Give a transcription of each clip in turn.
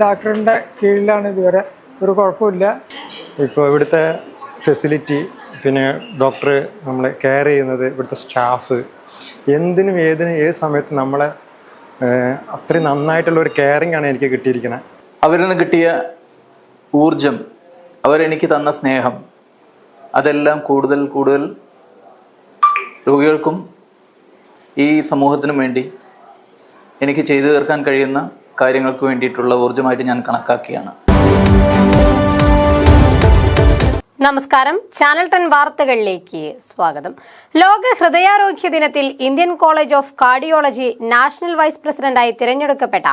ഡോക്ടറിന്റെ കീഴിലാണ് ഇതുവരെ. ഒരു കുഴപ്പമില്ല. ഇപ്പോൾ ഇവിടുത്തെ ഫെസിലിറ്റി പിന്നെ ഡോക്ടർ നമ്മളെ കെയർ ചെയ്യുന്നത് ഇവിടുത്തെ സ്റ്റാഫ് എന്തിനും ഏതിനും ഏത് സമയത്ത് നമ്മളെ അത്ര അത്രയും നന്നായിട്ടുള്ള ഒരു കെയറിങ് ആണ് എനിക്ക് കിട്ടിയിരിക്കുന്നത് അവരിൽ നിന്ന് കിട്ടിയ ഊർജം അവരെനിക്ക് തന്ന സ്നേഹം അതെല്ലാം കൂടുതൽ കൂടുതൽ രോഗികൾക്കും ഈ സമൂഹത്തിനും വേണ്ടി എനിക്ക് ചെയ്തു തീർക്കാൻ കഴിയുന്ന കാര്യങ്ങൾക്ക് വേണ്ടിയിട്ടുള്ള ഊർജമായിട്ട് ഞാൻ കണക്കാക്കിയാണ്. നമസ്കാരം. ചാനൽ ടെൻ വാർത്തകളിലേക്ക് സ്വാഗതം. ലോക ഹൃദയാരോഗ്യ ദിനത്തിൽ Indian college of cardiology national vice പ്രസിഡന്റായി തിരഞ്ഞെടുക്കപ്പെട്ട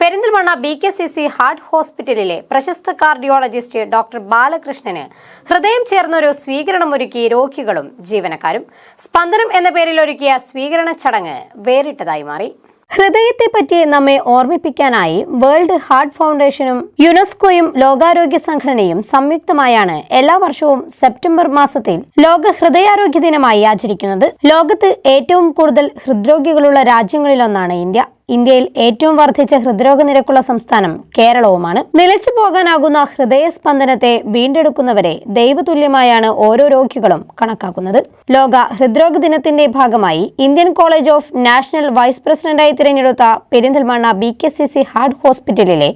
Perinthalmanna B K C C heart ഹോസ്പിറ്റലിലെ പ്രശസ്ത കാർഡിയോളജിസ്റ്റ് ഡോക്ടർ ബാലകൃഷ്ണന് ഹൃദയം ചേർന്നൊരു സ്വീകരണമൊരുക്കി രോഗികളും ജീവനക്കാരും സ്പന്ദനം എന്ന പേരിൽ ഒരുക്കിയ സ്വീകരണ ചടങ്ങ് വേറിട്ടതായി മാറി. ഹൃദയത്തെപ്പറ്റി നമ്മെ ഓർമ്മിപ്പിക്കാനായി വേൾഡ് ഹാർട്ട് ഫൗണ്ടേഷനും യുനെസ്കോയും ലോകാരോഗ്യ സംഘടനയും സംയുക്തമായാണ് എല്ലാ വർഷവും സെപ്റ്റംബർ മാസത്തിൽ ലോക ഹൃദയാരോഗ്യ ദിനമായി ആചരിക്കുന്നത്. ലോകത്ത് ഏറ്റവും കൂടുതൽ ഹൃദ്രോഗികളുള്ള രാജ്യങ്ങളിലൊന്നാണ് ഇന്ത്യ. ഇന്ത്യയിൽ ഏറ്റവും വർദ്ധിച്ച ഹൃദ്രോഗ നിരക്കുള്ള സംസ്ഥാനം കേരളവുമാണ്. നിലച്ചു പോകാനാകുന്ന ഹൃദയസ്പന്ദനത്തെ വീണ്ടെടുക്കുന്നവരെ ദൈവതുല്യമായാണ് ഓരോ രോഗികളും കണക്കാക്കുന്നത്. ലോക ഹൃദ്രോഗ ദിനത്തിന്റെ ഭാഗമായി Indian college of national vice പ്രസിഡന്റായി തിരഞ്ഞെടുത്ത Perinthalmanna B K C C heart ഹോസ്പിറ്റലിലെ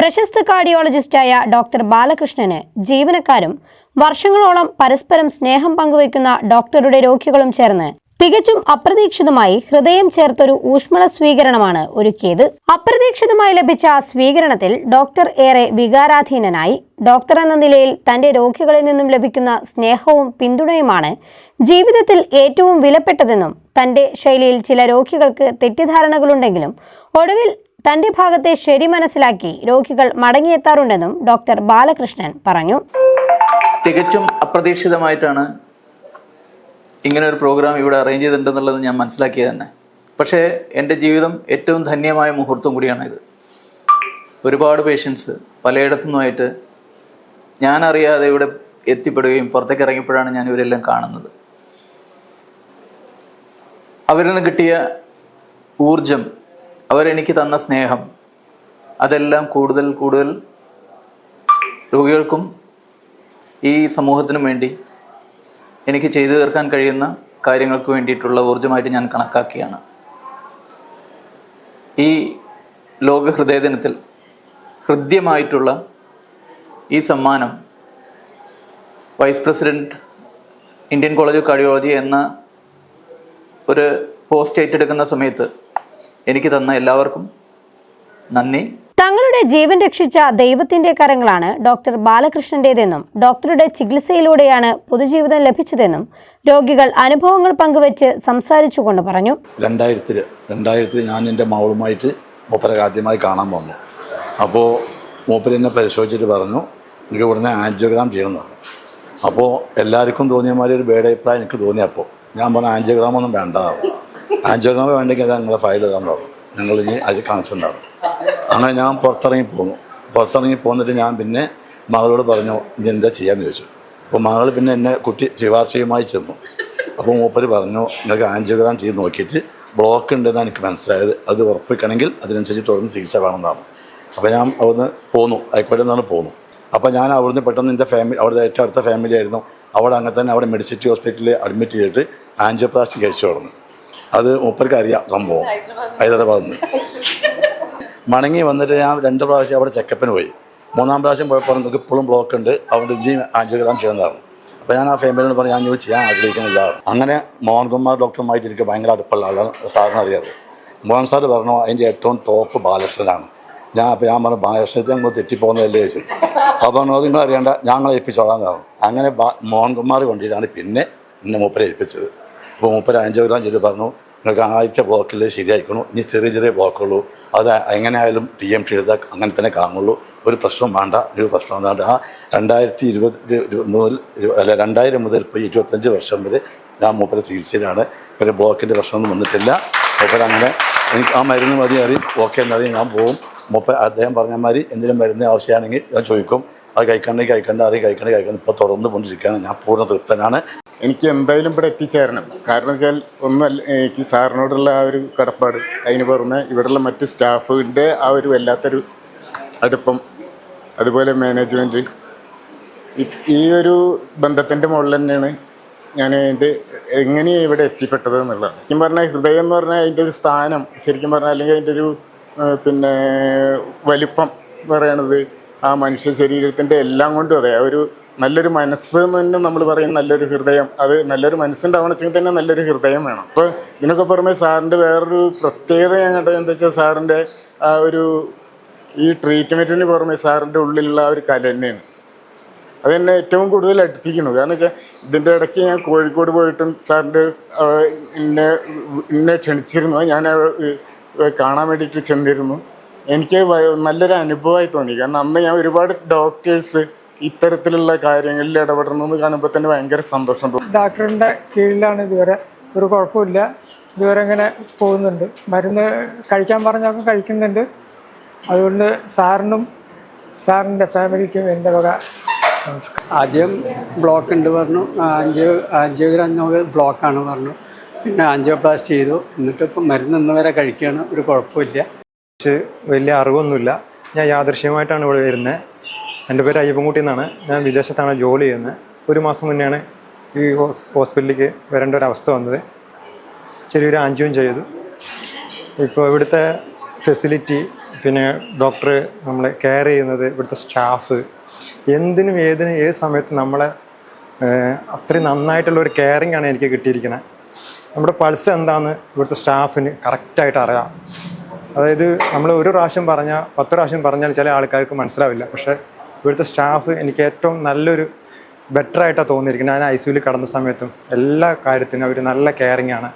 പ്രശസ്ത കാർഡിയോളജിസ്റ്റായ ഡോക്ടർ ബാലകൃഷ്ണന് ജീവനക്കാരും വർഷങ്ങളോളം പരസ്പരം സ്നേഹം പങ്കുവയ്ക്കുന്ന ഡോക്ടറുടെ രോഗികളും ചേർന്ന് തികച്ചും അപ്രതീക്ഷിതമായി ഹൃദയം ചേർത്തൊരു ഊഷ്മള സ്വീകരണമാണ് ഒരുക്കിയത്. അപ്രതീക്ഷിതമായി ലഭിച്ച സ്വീകരണത്തിൽ ഡോക്ടർ ഏറെ വികാരാധീനനായി. ഡോക്ടർ എന്ന നിലയിൽ തന്റെ രോഗികളിൽ നിന്നും ലഭിക്കുന്ന സ്നേഹവും പിന്തുണയുമാണ് ജീവിതത്തിൽ ഏറ്റവും വിലപ്പെട്ടതെന്നും തന്റെ ശൈലിയിൽ ചില രോഗികൾക്ക് തെറ്റിദ്ധാരണകളുണ്ടെങ്കിലും ഒടുവിൽ തന്റെ ഭാഗത്തെ ശരി മനസ്സിലാക്കി രോഗികൾ മടങ്ങിയെത്താറുണ്ടെന്നും ഡോക്ടർ ബാലകൃഷ്ണൻ പറഞ്ഞു. തികച്ചും അപ്രതീക്ഷിതമായിട്ടാണ് ഇങ്ങനെ ഒരു പ്രോഗ്രാം ഇവിടെ അറേഞ്ച് ചെയ്തിട്ടുണ്ടെന്നുള്ളത് ഞാൻ മനസ്സിലാക്കിയത് തന്നെ. പക്ഷേ എന്റെ ജീവിതം ഏറ്റവും ധന്യമായ മുഹൂർത്തം കൂടിയാണിത്. ഒരുപാട് പേഷ്യൻസ് പലയിടത്തുനിന്നുമായിട്ട് ഞാനറിയാതെ ഇവിടെ എത്തിപ്പെടുകയും പുറത്തേക്ക് ഇറങ്ങിയപ്പോഴാണ് ഞാൻ ഇവരെല്ലാം കാണുന്നത്. അവരിൽ നിന്ന് കിട്ടിയ ഊർജം അവരെനിക്ക് തന്ന സ്നേഹം അതെല്ലാം കൂടുതൽ കൂടുതൽ രോഗികൾക്കും ഈ സമൂഹത്തിനും വേണ്ടി എനിക്ക് ചെയ്തു തീർക്കാൻ കഴിയുന്ന കാര്യങ്ങൾക്ക് വേണ്ടിയിട്ടുള്ള ഊർജമായിട്ട് ഞാൻ കണക്കാക്കിയാണ്. ഈ ലോക ഹൃദയ ദിനത്തിൽ ഹൃദ്യമായിട്ടുള്ള ഈ സമ്മാനം vice president Indian college of cardiology എന്ന ഒരു പോസ്റ്റ് ഏറ്റെടുക്കുന്ന സമയത്ത് എനിക്ക് തന്ന എല്ലാവർക്കും നന്ദി. തങ്ങളുടെ ജീവൻ രക്ഷിച്ച ദൈവത്തിന്റെ കരങ്ങളാണ് ഡോക്ടർ ബാലകൃഷ്ണന്റേതെന്നും ഡോക്ടറുടെ ചികിത്സയിലൂടെയാണ് പൊതുജീവിതം ലഭിച്ചതെന്നും രോഗികൾ അനുഭവങ്ങൾ പങ്കുവച്ച് സംസാരിച്ചുകൊണ്ട് പറഞ്ഞു. രണ്ടായിരത്തിൽ രണ്ടായിരത്തിൽ ഞാൻ എന്റെ മകളുമായിട്ട് മൂപ്പരെ ആദ്യമായി കാണാൻ വന്നു. അപ്പോൾ മൂപ്പര് എന്നെ പരിശോധിച്ചിട്ട് പറഞ്ഞു എനിക്ക് ഉടനെ ആൻജിയോഗ്രാം ചെയ്യണമെന്ന് പറഞ്ഞു. അപ്പോൾ എല്ലാവർക്കും തോന്നിയ മാതിരി ഒരു ബേഡ് അഭിപ്രായം എനിക്ക് തോന്നിയപ്പോൾ ഞാൻ പറഞ്ഞു ആൻജിയോഗ്രാം ഒന്നും വേണ്ട ആൻജിയോഗ്രാം വേണ്ടെങ്കിൽ അത് നിങ്ങളെ ഫയൽ ഇതാന്ന് പറഞ്ഞു. നിങ്ങൾ ഇനി അത് കാണിച്ചിട്ടുണ്ടാവും അങ്ങനെ ഞാൻ പുറത്തിറങ്ങി പോന്നു. പുറത്തിറങ്ങി പോന്നിട്ട് ഞാൻ പിന്നെ മകളോട് പറഞ്ഞു ഇനി എന്താ ചെയ്യാന്ന് ചോദിച്ചു. അപ്പോൾ മകൾ പിന്നെ എന്നെ കുട്ടി ശിവാർശയുമായി ചെന്നു. അപ്പോൾ മൂപ്പര് പറഞ്ഞു നിങ്ങൾക്ക് ആൻജിയോഗ്രാം ചെയ്ത് നോക്കിയിട്ട് ബ്ലോക്ക് ഉണ്ടെന്നാണ് എനിക്ക് മനസ്സിലായത്. അത് ഉറപ്പിക്കണമെങ്കിൽ അതിനനുസരിച്ച് തുടർന്ന് ചികിത്സ വേണമെന്നാണ്. അപ്പോൾ ഞാൻ അവിടുന്ന് പോന്നു. ആയിക്കോട്ടെ എന്നാണ് പോന്നു. അപ്പോൾ ഞാൻ അവിടുന്ന് പെട്ടെന്ന് എന്റെ ഫാമിലി അവിടുത്തെ ഏറ്റവും അടുത്ത ഫാമിലി ആയിരുന്നു. അവിടെ അങ്ങനെ തന്നെ അവിടെ മെഡിസിറ്റി ഹോസ്പിറ്റലിൽ അഡ്മിറ്റ് ചെയ്തിട്ട് ആൻജിയോപ്ലാസ്റ്റി കഴിച്ചു തുടങ്ങി. അത് മൂപ്പർക്ക് അറിയാം സംഭവം. ഹൈദരാബാദ് നിന്ന് മണങ്ങി വന്നിട്ട് ഞാൻ രണ്ട് പ്രാവശ്യം അവിടെ ചെക്കപ്പിന് പോയി. മൂന്നാം പ്രാവശ്യം പോയപ്പോൾ നിങ്ങൾക്ക് ഇപ്പോഴും ബ്ലോക്ക് ഉണ്ട്. അവിടെ ഇനി ആൻജിയോഗ്രാം ചെയ്യുന്നതാണ് അപ്പോൾ ഞാൻ ആ ഫാമിലിയോട് പറഞ്ഞു ഞാൻ ഇനി ചെയ്യാൻ ആഗ്രഹിക്കുന്നില്ല. അങ്ങനെ മോഹൻകുമാർ ഡോക്ടറുമായിട്ട് എനിക്ക് ഭയങ്കര അടുപ്പമുള്ള ആളാണ്. സാറിന് അറിയാതെ മോഹൻ സാർ പറഞ്ഞു അതിന്റെ ഏറ്റവും ടോപ്പ് ബാലകൃഷ്ണനാണ്. ഞാൻ അപ്പോൾ ഞാൻ പറഞ്ഞു ബാലകൃഷ്ണത്തെ നമ്മൾ തെറ്റിപ്പോകുന്നതല്ലേ ചോദിച്ചു. അപ്പോൾ പറഞ്ഞു നിങ്ങൾ അറിയേണ്ട ഞങ്ങൾ ഏൽപ്പിച്ചോളാന്ന് പറഞ്ഞു. അങ്ങനെ മോഹൻകുമാർ കൊണ്ടിട്ടാണ് പിന്നെ എന്നെ മൂപ്പരെ ഏൽപ്പിച്ചത്. അപ്പോൾ മൂപ്പര ആൻജിയോഗ്രാം ചെയ്ത് പറഞ്ഞു നിങ്ങൾക്ക് ആദ്യത്തെ ബ്ലോക്കിൽ ശരിയായിക്കണു ഇനി ചെറിയ ചെറിയ ബ്ലോക്കുള്ളൂ അത് എങ്ങനെയായാലും ടി എം ടി എഴുതാൻ അങ്ങനെ തന്നെ കാണുള്ളൂ. ഒരു പ്രശ്നം വേണ്ട ഒരു പ്രശ്നം വേണ്ട. ആ രണ്ടായിരത്തി ഇരുപത് മുതൽ അല്ല രണ്ടായിരം മുതൽ ഇപ്പോൾ ഇരുപത്തഞ്ച് വർഷം വരെ ഞാൻ മൂപ്പര ചികിത്സയിലാണ്. പിന്നെ ബ്ലോക്കിന്റെ പ്രശ്നമൊന്നും വന്നിട്ടില്ല. മൂപ്പര അങ്ങനെ എനിക്ക് ആ മരുന്ന് മതി അറിയും. ഓക്കെ എന്നറിയും ഞാൻ പോകും മൂപ്പ അദ്ദേഹം പറഞ്ഞ മാതിരി എന്തെങ്കിലും മരുന്ന് ആവശ്യമാണെങ്കിൽ ഞാൻ ചോദിക്കും. അത് കഴിക്കണമെങ്കിൽ കഴിക്കേണ്ട അറിയും കഴിക്കണമെങ്കിൽ കഴിക്കണം ഇപ്പോൾ തുറന്നു കൊണ്ടിരിക്കുകയാണ്. ഞാൻ പൂർണ തൃപ്തനാണ്. എനിക്ക് എന്തായാലും ഇവിടെ എത്തിച്ചേരണം. കാരണം വെച്ചാൽ ഒന്നല്ല എനിക്ക് സാറിനോടുള്ള ആ ഒരു കടപ്പാട് അതിന് പുറമെ ഇവിടെയുള്ള മറ്റ് സ്റ്റാഫിന്റെ ആ ഒരു വല്ലാത്തൊരു അടുപ്പം അതുപോലെ മാനേജ്മെന്റ് ഈ ഒരു ബന്ധത്തിന്റെ മുകളിൽ തന്നെയാണ് ഞാൻ എന്റെ എങ്ങനെയാണ് ഇവിടെ എത്തിപ്പെട്ടത് എന്നുള്ളത്. ശരിക്കും പറഞ്ഞാൽ ഹൃദയം എന്ന് പറഞ്ഞാൽ അതിന്റെ ഒരു സ്ഥാനം ശരിക്കും പറഞ്ഞാൽ അല്ലെങ്കിൽ അതിന്റെ ഒരു പിന്നെ വലിപ്പം പറയണത് ആ മനുഷ്യ ശരീരത്തിന്റെ എല്ലാം കൊണ്ടും അതെ ഒരു നല്ലൊരു മനസ്സ് എന്ന് തന്നെ നമ്മൾ പറയും നല്ലൊരു ഹൃദയം. അത് നല്ലൊരു മനസ്സുണ്ടാവണമെങ്കിൽ തന്നെ നല്ലൊരു ഹൃദയം വേണം. അപ്പോൾ ഇതിനൊക്കെ പുറമെ സാറിന്റെ വേറൊരു പ്രത്യേകത ഞാൻ കണ്ടത് എന്താ വെച്ചാൽ സാറിന്റെ ആ ഒരു ഈ ട്രീറ്റ്മെന്റിന് പുറമെ സാറിന്റെ ഉള്ളിലുള്ള ആ ഒരു കല തന്നെയാണ്. അതെന്നെ ഏറ്റവും കൂടുതൽ അടുപ്പിക്കുന്നു കാരണം വെച്ചാൽ ഇതിന്റെ ഇടയ്ക്ക് ഞാൻ കോഴിക്കോട് പോയിട്ടും സാറിന്റെ എന്നെ എന്നെ ക്ഷണിച്ചിരുന്നു. ഞാൻ കാണാൻ വേണ്ടിയിട്ട് ചെന്നിരുന്നു. എനിക്ക് നല്ലൊരു അനുഭവമായി തോന്നി. കാരണം അന്ന് ഞാൻ ഒരുപാട് ഡോക്ടേഴ്സ് ഇത്തരത്തിലുള്ള കാര്യങ്ങളിൽ ഇടപെടണം കാണുമ്പോൾ തന്നെ ഭയങ്കര സന്തോഷം തോന്നി. ഡോക്ടറിന്റെ കീഴിലാണ് ഇതുവരെ. ഒരു കുഴപ്പമില്ല. ഇതുവരെ ഇങ്ങനെ പോകുന്നുണ്ട്. മരുന്ന് കഴിക്കാൻ പറഞ്ഞൊക്കെ കഴിക്കുന്നുണ്ട്. അതുകൊണ്ട് സാറിനും സാറിന്റെ ഫാമിലിക്കും എന്റെ വക ആദ്യം ബ്ലോക്ക് ഉണ്ട് പറഞ്ഞു. ആൻജിയോ ആൻജിയോഗ്രാം നോക്ക് ബ്ലോക്കാണ് പറഞ്ഞു. പിന്നെ ആൻജിയോപ്ലാസ്റ്റ് ചെയ്തു. എന്നിട്ട് ഇപ്പം മരുന്ന് ഇന്ന് വരെ കഴിക്കുകയാണ്. ഒരു കുഴപ്പമില്ല. പക്ഷേ വലിയ അറിവൊന്നുമില്ല. ഞാൻ യാദൃശ്യമായിട്ടാണ് ഇവിടെ വരുന്നത് എന്റെ പേര് അയ്യപ്പൻകുട്ടി എന്നാണ്. ഞാൻ വിദേശത്താണ് ജോലി ചെയ്യുന്നത് ഒരു മാസം മുന്നെയാണ് ഈ ഹോസ് ഹോസ്പിറ്റലിലേക്ക് വരേണ്ട ഒരു അവസ്ഥ വന്നത്. ചെറിയൊരു ആൻജിയും ചെയ്തു. ഇപ്പോൾ ഇവിടുത്തെ ഫെസിലിറ്റി പിന്നെ ഡോക്ടർ നമ്മളെ കെയർ ചെയ്യുന്നത് ഇവിടുത്തെ സ്റ്റാഫ് എന്തിനും ഏതിനും ഏത് സമയത്ത് നമ്മളെ അത്രയും നന്നായിട്ടുള്ള ഒരു കെയറിങ് ആണ് എനിക്ക് കിട്ടിയിരിക്കുന്നത് നമ്മുടെ പൾസ് എന്താണെന്ന് ഇവിടുത്തെ സ്റ്റാഫിന് കറക്റ്റായിട്ട് അറിയാം. അതായത് നമ്മൾ ഒരു പ്രാവശ്യം പറഞ്ഞാൽ പത്ത് പ്രാവശ്യം പറഞ്ഞാൽ ചില ആൾക്കാർക്ക് മനസ്സിലാവില്ല. പക്ഷെ ഇവിടുത്തെ സ്റ്റാഫ് എനിക്ക് ഏറ്റവും നല്ലൊരു ബെറ്റർ ആയിട്ടാണ് തോന്നിയിരിക്കുന്നത്. ഞാൻ ഐ സിയുയിൽ കടന്ന സമയത്തും എല്ലാ കാര്യത്തിനും അവർ നല്ല കെയറിങ് ആണ്.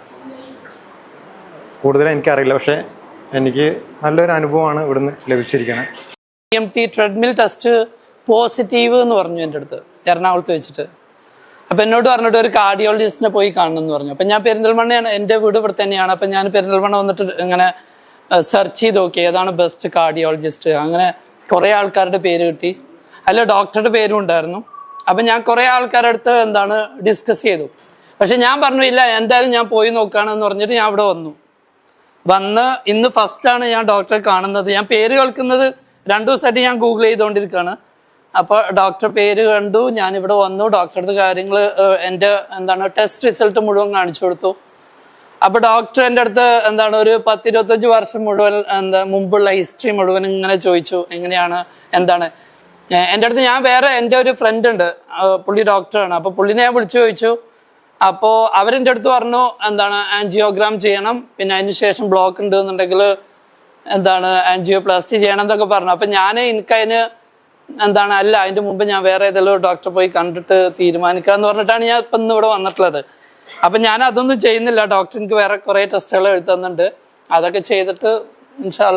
കൂടുതലും എനിക്കറിയില്ല. പക്ഷെ എനിക്ക് നല്ലൊരു അനുഭവമാണ് ഇവിടുന്ന് ലഭിച്ചിരിക്കുന്നത്. M T treadmill test positive എന്ന് പറഞ്ഞു എന്റെ അടുത്ത് എറണാകുളത്ത് വെച്ചിട്ട്. അപ്പം എന്നോട് പറഞ്ഞിട്ട് ഒരു കാർഡിയോളജിസ്റ്റിനെ പോയി കാണണം എന്ന് പറഞ്ഞു. അപ്പം ഞാൻ പെരിന്തൽമണ്ണയാണ് എന്റെ വീട് ഇവിടെ തന്നെയാണ്. അപ്പം ഞാൻ പെരിന്തൽമണ്ണ വന്നിട്ട് ഇങ്ങനെ സെർച്ച് ചെയ്ത് നോക്കി ഏതാണ് ബെസ്റ്റ് കാർഡിയോളജിസ്റ്റ് അങ്ങനെ കുറേ ആൾക്കാരുടെ പേര് കിട്ടി. അല്ല ഡോക്ടറുടെ പേരും ഉണ്ടായിരുന്നു. അപ്പം ഞാൻ കുറേ ആൾക്കാരുടെ അടുത്ത് എന്താണ് ഡിസ്കസ് ചെയ്തു. പക്ഷെ ഞാൻ പറഞ്ഞു ഇല്ല എന്തായാലും ഞാൻ പോയി നോക്കുകയാണെന്ന് പറഞ്ഞിട്ട് ഞാൻ അവിടെ വന്നു. വന്ന് ഇന്ന് ഫസ്റ്റാണ് ഞാൻ ഡോക്ടറെ കാണുന്നത്. ഞാൻ പേര് കേൾക്കുന്നത് രണ്ടു ദിവസമായിട്ട് ഞാൻ ഗൂഗിൾ ചെയ്തുകൊണ്ടിരിക്കുകയാണ്. അപ്പോൾ ഡോക്ടർ പേര് കണ്ടു ഞാനിവിടെ വന്നു ഡോക്ടറുടെ കാര്യങ്ങൾ എന്റെ എന്താണ് ടെസ്റ്റ് റിസൾട്ട് മുഴുവൻ കാണിച്ചു കൊടുത്തു. അപ്പോൾ ഡോക്ടർ എന്റെ അടുത്ത് എന്താണ് ഒരു പത്തിരുപത്തഞ്ച് വർഷം മുഴുവൻ എന്താ മുമ്പുള്ള ഹിസ്റ്ററി മുഴുവൻ ഇങ്ങനെ ചോദിച്ചു എങ്ങനെയാണ് എന്താണ്? എന്റെ അടുത്ത് ഞാൻ വേറെ എന്റെ ഒരു ഫ്രണ്ട് ഉണ്ട് പുള്ളി ഡോക്ടറാണ് അപ്പോൾ പുള്ളിനെ ഞാൻ വിളിച്ചു ചോദിച്ചു. അപ്പോൾ അവരെന്റെ അടുത്ത് പറഞ്ഞു എന്താണ് ആൻജിയോഗ്രാം ചെയ്യണം പിന്നെ അതിന് ശേഷം ബ്ലോക്ക് ഉണ്ട് എന്നുണ്ടെങ്കിൽ എന്താണ് ആൻജിയോപ്ലാസ്റ്റി ചെയ്യണം എന്നൊക്കെ പറഞ്ഞു. അപ്പം ഞാൻ എനിക്കതിന് എന്താണ് അല്ല അതിന്റെ മുമ്പ് ഞാൻ വേറെ ഏതെങ്കിലും ഡോക്ടറെ പോയി കണ്ടിട്ട് തീരുമാനിക്കാന്ന് പറഞ്ഞിട്ടാണ് ഞാൻ ഇപ്പം ഇന്ന് ഇവിടെ വന്നിട്ടുള്ളത്. അപ്പം ഞാൻ അതൊന്നും ചെയ്യുന്നില്ല. ഡോക്ടർ എനിക്ക് വേറെ കുറേ ടെസ്റ്റുകൾ എഴുതുന്നുണ്ട് അതൊക്കെ ചെയ്തിട്ട്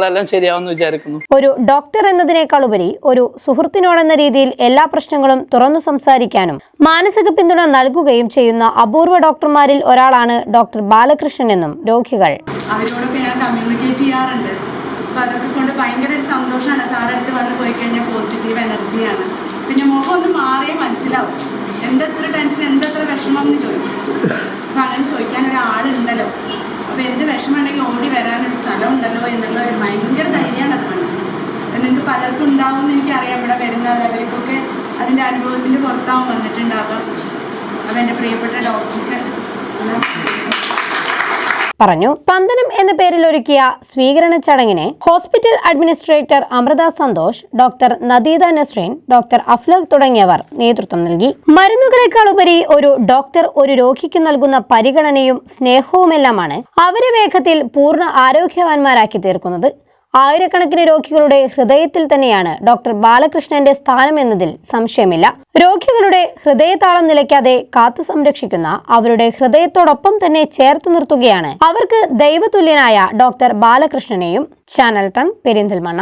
എല്ലാം ശരിയാവുമെന്ന് വിചാരിക്കുന്നു. ഒരു ഡോക്ടർ എന്നതിനേക്കാൾ ഉപരി ഒരു സുഹൃത്തിനോടെന്ന രീതിയിൽ എല്ലാ പ്രശ്നങ്ങളും തുറന്നു സംസാരിക്കാനും മാനസിക പിന്തുണ നൽകുകയും ചെയ്യുന്ന അപൂർവ ഡോക്ടർമാരിൽ ഒരാളാണ് ഡോക്ടർ ബാലകൃഷ്ണൻ എന്നും രോഗികൾ. അവരോടൊക്കെ ഞാൻ കമ്മ്യൂണിക്കേറ്റ് ചെയ്യാറുണ്ട്. അപ്പോൾ അതൊക്കെ കൊണ്ട് ഭയങ്കര സന്തോഷമാണ്. സാറെ അടുത്ത് വന്ന് പോയി കഴിഞ്ഞാൽ പോസിറ്റീവ് എനർജിയാണ് പിന്നെ മുഖം ഒന്ന് മാറിയേ മനസ്സിലാവും. എന്തെത്ര ടെൻഷൻ എന്തെത്ര വിഷമം എന്ന് ചോദിക്കും. അപ്പം അങ്ങനെ ചോദിക്കാൻ ഒരാളുണ്ടല്ലോ. അപ്പോൾ എന്ത് വിഷമം ഉണ്ടെങ്കിൽ ഓടി വരാനൊരു സ്ഥലം ഉണ്ടല്ലോ എന്നുള്ള ഒരു ഭയങ്കര ധൈര്യമാണ് അത് മനസ്സിൽ. എന്നിട്ട് പലർക്കും ഉണ്ടാവും എന്ന് എനിക്കറിയാം. ഇവിടെ വരുന്നത് അവർക്കൊക്കെ അതിന്റെ അനുഭവത്തിന്റെ പുറത്താവും വന്നിട്ടുണ്ടാകാം അപ്പോൾ എന്റെ പ്രിയപ്പെട്ട ഡോക്ടർക്ക് പറഞ്ഞു. പന്തനം എന്ന പേരിൽ ഒരുക്കിയ സ്വീകരണ ചടങ്ങിനെ hospital administrator Amrita Santhosh doctor Nadeeda Nasreen doctor Aflakh തുടങ്ങിയവർ നേതൃത്വം നൽകി. മരുന്നുകളെക്കാൾ ഉപരി ഒരു ഡോക്ടർ ഒരു രോഗിക്ക് നൽകുന്ന പരിഗണനയും സ്നേഹവുമെല്ലാമാണ് അവരെ വേഗത്തിൽ പൂർണ ആരോഗ്യവാന്മാരാക്കി തീർക്കുന്നത്. ആയിരക്കണക്കിന് രോഗികളുടെ ഹൃദയത്തിൽ തന്നെയാണ് ഡോക്ടർ ബാലകൃഷ്ണന്റെ സ്ഥാനം എന്നതിൽ സംശയമില്ല. രോഗികളുടെ ഹൃദയതാളം നിലയ്ക്കാതെ കാത്തു സംരക്ഷിക്കുന്ന അവരുടെ ഹൃദയത്തോടൊപ്പം തന്നെ ചേർത്ത് നിർത്തുകയാണ് അവർക്ക് ദൈവതുല്യനായ ഡോക്ടർ ബാലകൃഷ്ണനെയും. Channel ten Perinthalmanna.